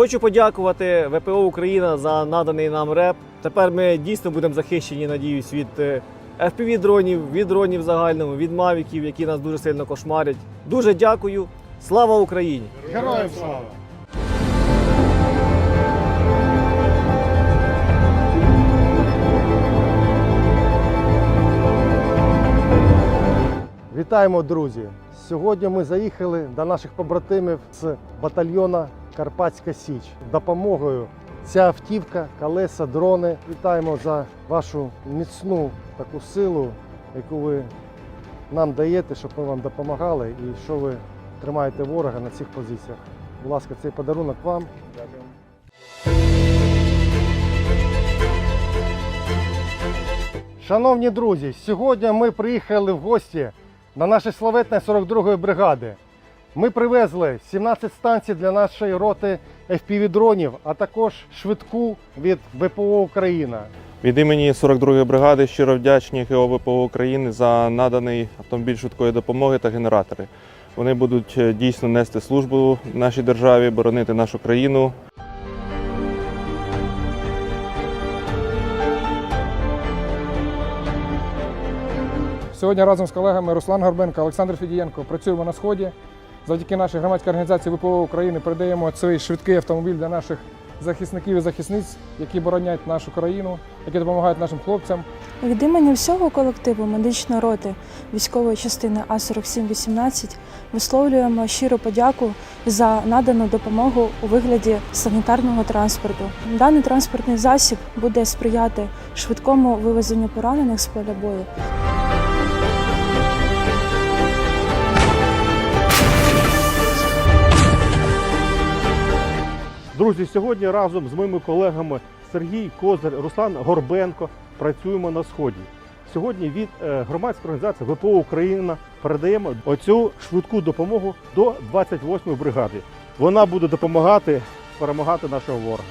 Хочу подякувати ВПО Україна за наданий нам реп. Тепер ми дійсно будемо захищені, надіюсь, від fpv дронів, від дронів загальному, від мавіків, які нас дуже сильно кошмарять. Дуже дякую. Слава Україні! Героям слава! Вітаємо, друзі! Сьогодні ми заїхали до наших побратимів з батальйона Карпатська Січ. Допомогою ця автівка, колеса, дрони. Вітаємо за вашу міцну таку силу, яку ви нам даєте, щоб ми вам допомагали і що ви тримаєте ворога на цих позиціях. Будь ласка, цей подарунок вам. Шановні друзі, сьогодні ми приїхали в гості на наші славетні 42-ї бригади. Ми привезли 17 станцій для нашої роти FPV-дронів, а також швидку від ВПО Україна. Від імені 42-ї бригади щиро вдячні ГО ВПО України за наданий автомобіль швидкої допомоги та генератори. Вони будуть е, дійсно нести службу нашій державі, боронити нашу країну. Сьогодні разом з колегами Руслан Горбенко, Олександр Фідієнко працюємо на сході. Завдяки нашій громадській організації ВПО України передаємо цей швидкий автомобіль для наших захисників і захисниць, які боронять нашу країну, які допомагають нашим хлопцям. Від імені всього колективу медичної роти військової частини А4718 висловлюємо щиру подяку за надану допомогу у вигляді санітарного транспорту. Даний транспортний засіб буде сприяти швидкому вивезенню поранених з поля бою. Друзі, сьогодні разом з моїми колегами Сергій Козир, Руслан Горбенко працюємо на сході. Сьогодні від е, громадської організації ВПО Україна передаємо оцю швидку допомогу до 28-ї бригади. Вона буде допомагати перемагати нашого ворога.